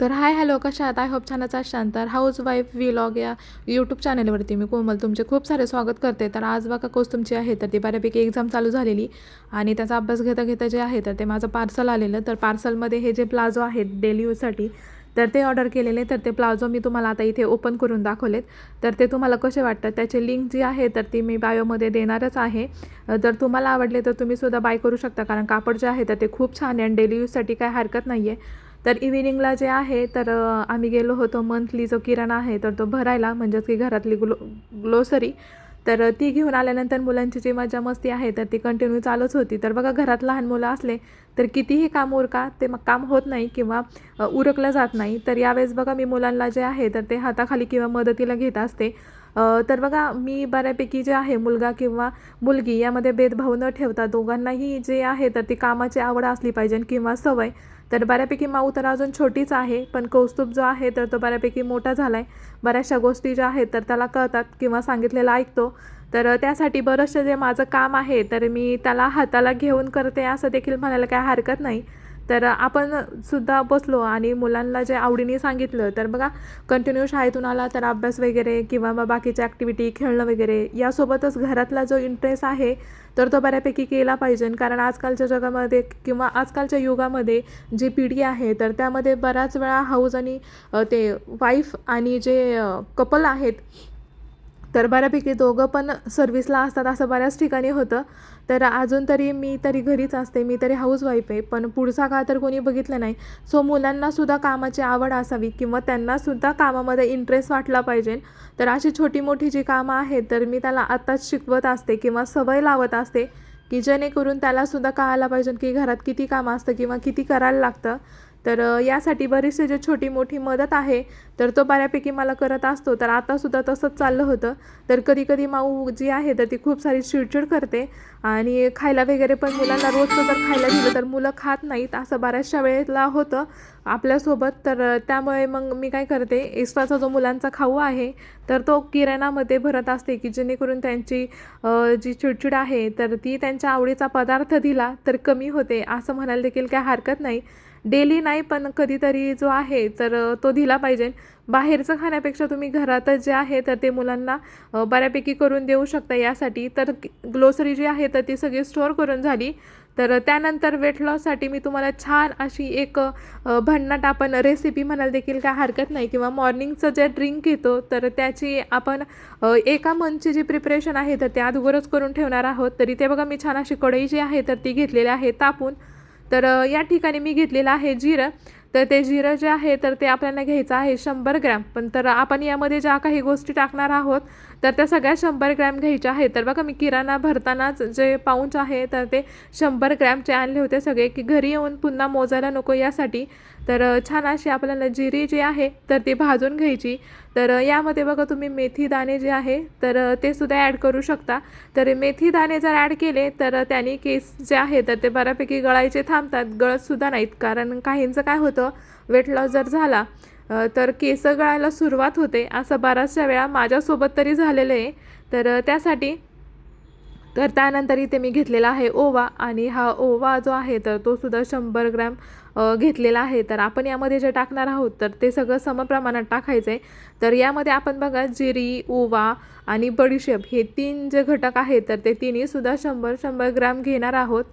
तर hi hello कशा आहात? आय होप छानच असाल तर हाऊस वाईफ व्लॉग या यूट्यूब चॅनलवरती मी कोमल तुमचे खूप सारे स्वागत करते. तर आज बघा कोर्स तुमची आहे तर ती बऱ्यापैकी एक्झाम चालू झालेली आणि त्याचा अभ्यास घेता घेता जे आहे तर ते माझं पार्सल आलेलं. तर पार्सलमध्ये हे जे प्लाझो आहेत डेली यूजसाठी तर ते ऑर्डर केलेले. तर ते प्लाझो मी तुम्हाला आता इथे ओपन करून दाखवलेत. तर ते तुम्हाला कसे वाटतात? त्याची लिंक जी आहे तर ती मी बायोमध्ये देणारच आहे. तर तुम्हाला आवडले तर तुम्ही सुद्धा बाय करू शकता. कारण कापड जे आहे तर ते खूप छान आहे आणि डेली यूजसाठी काय हरकत नाही आहे तर इव्हिनिंगला जे आहे तर आम्ही गेलो होतो मंथली जो किराणा आहे तर तो भरायला म्हणजेच की घरातली ग्लो ग्लोसरी तर ती घेऊन आल्यानंतर मुलांची जी मजा मस्ती आहे तर ती कंटिन्यू चालूच होती. तर बघा घरात लहान मुलं असले तर कितीही काम उरका ते मग काम होत नाही किंवा उरकलं जात नाही. तर यावेळेस बघा मी मुलांना जे आहे तर ते हाताखाली किंवा मदतीला घेत असते. तर बघा मी बऱ्यापैकी जे आहे मुलगा किंवा मुलगी यामध्ये भेदभाव न ठेवता दोघांनाही जे आहे तर ती कामाची आवड असली पाहिजे किंवा सवय. तर बऱ्यापैकी माऊ तर अजून छोटीच आहे पण कौस्तुभ जो आहे तर तो बऱ्यापैकी मोठा झाला आहे बऱ्याचशा गोष्टी ज्या आहेत तर त्याला कळतात किंवा सांगितलेलं ऐकतो. तर त्यासाठी बरंचसं जे माझं काम आहे तर मी त्याला हाताला घेऊन करते असं देखील म्हणायला काही हरकत नाही. तर आपण सुद्धा बसलो आणि मुलांना जे आवडीने सांगितलं तर बघा कंटिन्यू शाळेतून आला तर अभ्यास वगैरे किंवा मग बाकीच्या ॲक्टिव्हिटी खेळणं वगैरे यासोबतच घरातला जो इंटरेस्ट आहे तर तो बऱ्यापैकी केला पाहिजे. कारण आजकालच्या जगामध्ये किंवा आजकालच्या युगामध्ये जी पिढी आहे तर त्यामध्ये बऱ्याच वेळा हाऊस आणि ते वाईफ आणि जे कपल आहेत तर बऱ्यापैकी दोघं पण सर्व्हिसला असतात असं बऱ्याच ठिकाणी होतं. तर अजून तरी मी तरी घरीच असते मी तरी हाऊसवाईफ आहे पण पुढचा काळ तर कोणी बघितलं नाही. सो मुलांनासुद्धा कामाची आवड असावी किंवा त्यांनासुद्धा कामामध्ये इंटरेस्ट वाटला पाहिजे. तर अशी छोटी मोठी जी कामं आहेत तर मी त्याला आत्ताच शिकवत असते किंवा सवय लावत असते की जेणेकरून त्यालासुद्धा कळायला पाहिजे की घरात किती कामं असतं किंवा किती करायला लागतं. तर यासाठी बरीचशी जे छोटी मोठी मदत आहे तर तो बऱ्यापैकी मला करत असतो. तर आतासुद्धा तसंच चाललं होतं. तर कधी कधी माऊ जी आहे तर ती खूप सारी चिडचिड करते. आणि खायला वगैरे पण मुलांना रोजचं जर खायला दिलं तर मुलं खात नाहीत असं बऱ्याचशा वेळेला होतं आपल्यासोबत. तर त्यामुळे मग मी काय करते एक्स्ट्राचा जो मुलांचा खाऊ आहे तर तो किराणामध्ये भरत असते की जेणेकरून त्यांची जी चिडचिड आहे तर ती त्यांच्या आवडीचा पदार्थ दिला तर कमी होते. असं म्हणायला देखील काय हरकत नाही. डेली नाही पण कधीतरी जो आहे तर तो दिला पाहिजे. बाहेरचं खाण्यापेक्षा तुम्ही घरातच जे आहे तर ते मुलांना बऱ्यापैकी करून देऊ शकता यासाठी. तर ग्लोसरी जी आहे तर ती सगळी स्टोअर करून झाली. तर त्यानंतर वेट लॉससाठी मी तुम्हाला छान अशी एक भन्नाट आपण रेसिपी म्हणायला देखील काय हरकत नाही. किंवा मॉर्निंगचं जे ड्रिंक घेतो तर त्याची आपण एका मंथची जी प्रिपरेशन आहे तर ते अगोदरच करून ठेवणार आहोत. तरी ते बघा मी छान अशी कढई जी आहे तर ती घेतलेली आहे तापून. तर या ठिकाणी मी घेतलेलं आहे जिरं. तर ते जिरं जे आहे तर ते आपल्याला घ्यायचं आहे शंभर ग्रॅम. पण तर आपण यामध्ये ज्या काही गोष्टी टाकणार आहोत तर त्या सगळ्या शंभर ग्रॅम घ्यायच्या आहेत. तर बघा मी किराणा भरतानाच जे पाऊंच आहे तर ते शंभर ग्रॅमचे आणले होते सगळे की घरी येऊन पुन्हा मोजायला नको यासाठी. तर छान अशी आपल्याला जिरी जी आहे तर ती भाजून घ्यायची. तर यामध्ये बघा तुम्ही मेथी दाणे जे आहे तर ते सुद्धा ॲड करू शकता. तर मेथी दाणे जर ॲड केले तर त्याने केस जे आहे तर ते बऱ्यापैकी गळायचे थांबतात. गळतसुद्धा नाहीत. कारण काहींचं काय होतं वेट लॉस जर झाला तर केस गळायला सुरुवात होते. असं बऱ्याचशा वेळा माझ्यासोबत तरी झालेलं आहे. तर त्यासाठी तर त्यानंतर इथे मी घेतलेला आहे ओवा आणि हा ओवा जो आहे तर तो सुद्धा शंभर ग्रॅम घेतलेला आहे. तर आपण यामध्ये जे टाकणार आहोत तर ते सगळं समप्रमाणात टाकायचं आहे तर यामध्ये आपण बघा जिरी ओवा आणि बडीशेप हे तीन जे घटक आहेत तर ते तिन्हीसुद्धा शंभर शंभर ग्रॅम घेणार आहोत.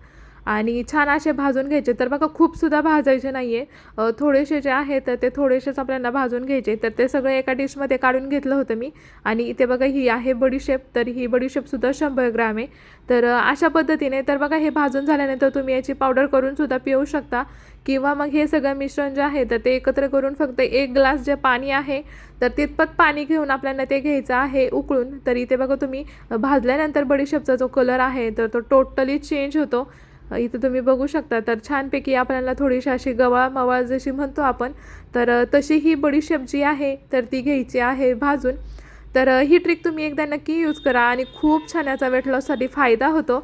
आणि छान असे भाजून घ्यायचे. तर बघा खूपसुद्धा भाजायचे नाही आहे थोडेसे जे आहे तर ते थोडेसेच आपल्याला भाजून घ्यायचे. तर ते सगळं एका डिशमध्ये काढून घेतलं होतं मी. आणि इथे बघा ही आहे बडीशेप तर ही बडीशेपसुद्धा शंभर ग्रॅम आहे. तर अशा पद्धतीने तर बघा हे भाजून झाल्यानंतर तुम्ही याची पावडर करूनसुद्धा पिऊ शकता. किंवा मग हे सगळं मिश्रण जे आहे तर ते एकत्र करून फक्त एक ग्लास जे पाणी आहे तर तितपत पाणी घेऊन आपल्याला ते घ्यायचं आहे उकळून. तर इथे बघा तुम्ही भाजल्यानंतर बडीशेपचा जो कलर आहे तर तो टोटली चेंज होतो. इथं तुम्ही बघू शकता. तर छानपैकी आपल्याला थोडीशी अशी गवाळ मवाळ जशी म्हणतो आपण तर तशी ही बडीशेप जी आहे तर ती घ्यायची आहे भाजून. तर ही ट्रिक तुम्ही एकदा नक्की यूज करा आणि खूप छान याचा वेट लॉससाठी फायदा होतो.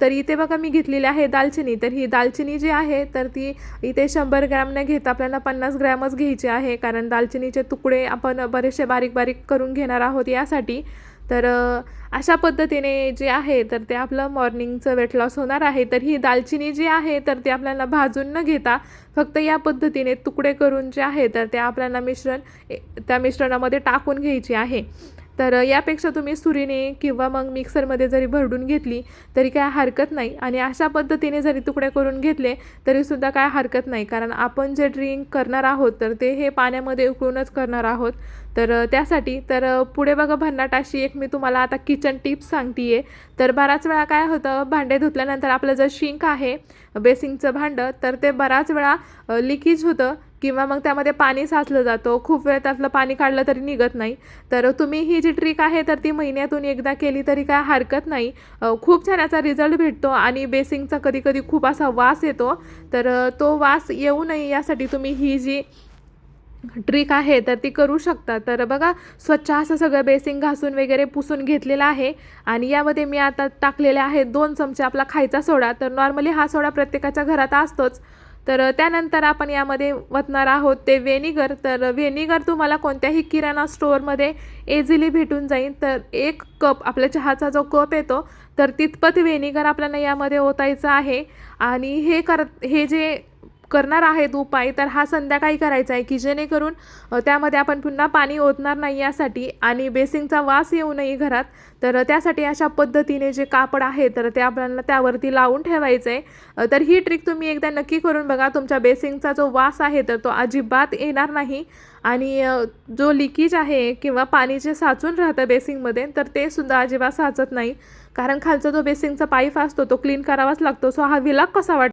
तर इथे बघा मी घेतलेली आहे दालचिनी. तर ही दालचिनी जी आहे तर ती इथे शंभर ग्रॅम न घेता आपल्याला पन्नास ग्रॅमच घ्यायची आहे. कारण दालचिनीचे तुकडे आपण बरेचसे बारीक बारीक करून घेणार आहोत यासाठी. तर अशा पद्धतीने जे आहे तर ते आपलं मॉर्निंगचं वेट लॉस होणार आहे. तर ही दालचिनी जी आहे तर ते आपल्याला भाजून न घेता फक्त या पद्धतीने तुकडे करून जे आहे तर ते आपल्याला मिश्रण ए- त्या मिश्रणामध्ये टाकून घ्यायची आहे. तर यापेक्षा तुम्ही सुरीने किंवा मग मिक्सरमध्ये जरी भरडून घेतली तरी काय हरकत नाही. आणि अशा पद्धतीने जरी तुकडे करून घेतले तरीसुद्धा काय हरकत नाही. कारण आपण जे ड्रिंक करणार आहोत तर ते हे पाण्यामध्ये उकळूनच करणार आहोत. तर त्यासाठी तर पुढे बघा भन्नाट अशी एक मी तुम्हाला आता किचन टिप्स सांगते आहे तर बराच वेळा काय होतं भांडे धुतल्यानंतर आपलं जर शिंक आहे बेसिंगचं भांडं तर ते बराच वेळा लिकेज होतं किंवा मग त्यामध्ये पाणी साचलं जातं. खूप वेळ त्यातलं पाणी काढलं तरी निघत नाही. तर तुम्ही ही जी ट्रिक आहे तर ती महिन्यातून एकदा केली तरी काय हरकत नाही. खूप छान याचा रिझल्ट भेटतो आणि बेसिंगचा कधी कधी खूप असा वास येतो. तर तो वास येऊ नये यासाठी तुम्ही ही जी ट्रिक आहे तर ती करू शकता तर बघा स्वच्छ असं सगळं बेसिंग घासून वगैरे पुसून घेतलेलं आहे. आणि यामध्ये मी आता टाकलेले आहे दोन चमचे आपला खायचा सोडा. तर नॉर्मली हा सोडा प्रत्येकाच्या घरात असतोच. तर त्यानंतर आपण यामध्ये वतणार आहोत ते व्हेनिगर तर व्हेनिगर तुम्हाला कोणत्याही किराणा स्टोअरमध्ये एझिली भेटून जाईल. तर एक कप आपल्या चहाचा जो कप येतो तर तितपत व्हेनिगर आपल्याला यामध्ये ओतायचं आहे. आणि हे कर हे जे करणार आहेत उपाय तर हा संध्याकाळी करायचा आहे की जेणेकरून त्यामध्ये आपण पुन्हा पाणी ओतणार नाही यासाठी आणि बेसिंगचा वास येऊ नये घरात तर त्यासाठी अशा पद्धतीने जे कापड आहे तर ते आपल्याला त्यावरती लावून ठेवायचं आहे. तर ही ट्रिक तुम्ही एकदा नक्की करून बघा तुमच्या बेसिंगचा जो वास आहे तर तो अजिबात येणार नाही. आणि जो लिकेज आहे किंवा पाणी जे साचून राहतं बेसिंगमध्ये तर ते सुद्धा अजिबात साचत नाही. कारण खालचा जो बेसिंगचा पाईप असतो तो क्लीन करावाच लागतो. सो हा विलाग कसा वाटतो